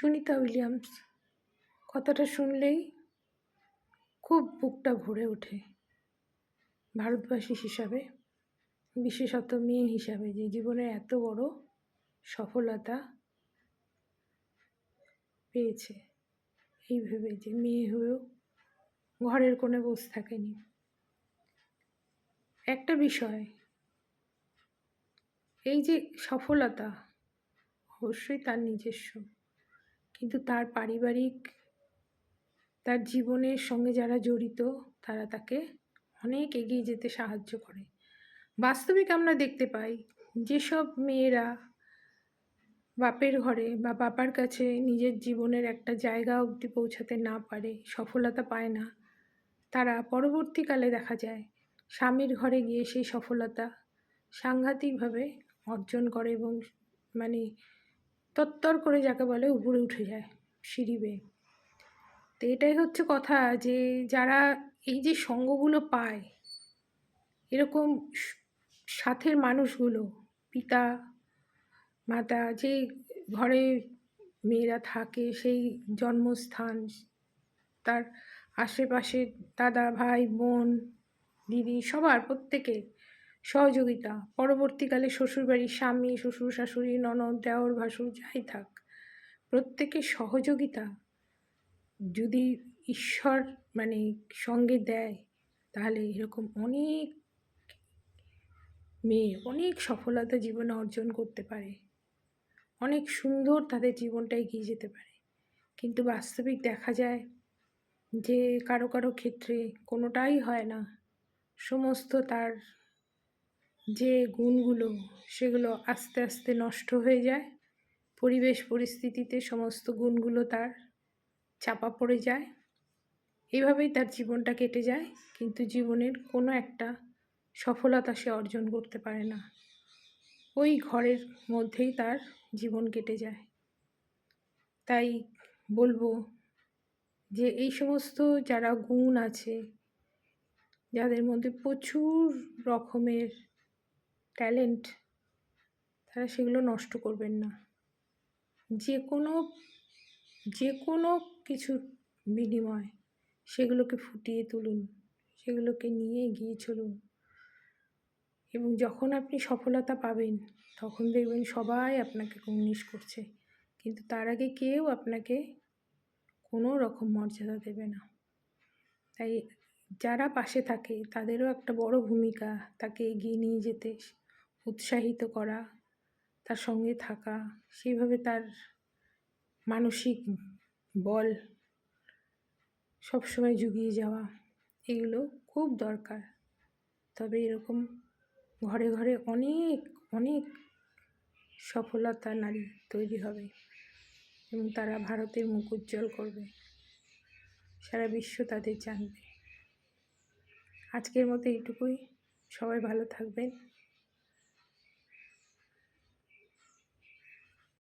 Sunita Williams, কথাটা শুনলেই খুব বুকটা ভরে ওঠে। ভারতবাসী হিসাবে, বিশেষত মেয়ে হিসাবে, যে জীবনে এত বড় সফলতা পেয়েছে, এই ভেবে যে মেয়ে হয়েও ঘরের কোণে বসে থাকেনি। একটা বিষয়, এই যে সফলতা অবশ্যই তার নিজস্ব। কিন্তু তার পারিবারিক, তার জীবনের সঙ্গে যারা জড়িত, তারা তাকে অনেক এগিয়ে যেতে সাহায্য করে। বাস্তবিক আমরা দেখতে পাই, যেসব মেয়েরা বাপের ঘরে বা বাবার কাছে নিজের জীবনের একটা জায়গা অবধি পৌঁছাতে না পারে, সফলতা পায় না, তারা পরবর্তীকালে দেখা যায়, স্বামীর ঘরে গিয়ে সেই সফলতা সাংঘাতিকভাবে অর্জন করে এবং মানে তত্তর করে যাকে বলে উপরে উঠে যায়, সিঁড়ি বেয়ে। তো এটাই হচ্ছে কথা যে যারা এই যে সঙ্গগুলো পায়, এরকম সাথের মানুষগুলো, পিতা, মাতা, যে ঘরে মেয়েরা থাকে, সেই জন্মস্থান, তার আশেপাশে দাদা, ভাই, বোন, দিদি, সবার প্রত্যেকের সহযোগিতা। পরবর্তীকালে শ্বশুরবাড়ির স্বামী, শ্বশুর শাশুড়ি, ননদ, দেওর, ভাসুর যাই থাক, প্রত্যেকের সহযোগিতা যদি ঈশ্বর মানে সঙ্গে দেয়, তাহলে এরকম অনেক মেয়ে অনেক সফলতা জীবনে অর্জন করতে পারে। অনেক সুন্দর তাদের জীবনটা এগিয়ে যেতে পারে। কিন্তু বাস্তবিক দেখা যায় যে কারও কারও ক্ষেত্রে কোনোটাই হয় না। সমস্ত তার যে গুণগুলো সেগুলো আস্তে আস্তে নষ্ট হয়ে যায়, পরিবেশ পরিস্থিতিতে সমস্ত গুণগুলো তার চাপা পড়ে যায়, এভাবেই তার জীবনটা কেটে যায়, কিন্তু জীবনের কোনো একটা সফলতা সে অর্জন করতে পারে না। ওই ঘরের মধ্যেই তার জীবন কেটে যায়। তাই বলব যে এই সমস্ত যারা গুণ আছে, যাদের মধ্যে প্রচুর রকমের ট্যালেন্ট তারা সেগুলো নষ্ট করবেন না। যে কোনো যে কোনো কিছু বিনিময় সেগুলোকে ফুটিয়ে তুলুন, সেগুলোকে নিয়ে এগিয়ে চলুন। এবং যখন আপনি সফলতা পাবেন, তখন দেখবেন সবাই আপনাকে কুর্নিশ করছে। কিন্তু তার আগে কেউ আপনাকে কোনো রকম মর্যাদা দেবে না। তাই যারা পাশে থাকে, তাদেরও একটা বড় ভূমিকা তাকে এগিয়ে নিয়ে যেতে। উৎসাহিত করা, তার সঙ্গে থাকা, সেইভাবে তার মানসিক বল সবসময় জুগিয়ে যাওয়া, এগুলো খুব দরকার। তবে এরকম ঘরে ঘরে অনেক অনেক সফলতা নারী তৈরি হবে এবং তারা ভারতের মুখ উজ্জ্বল করবে। সারা বিশ্ব তাদের জানবে। আজকের মতো এইটুকুই। সবাই ভালো থাকবেন।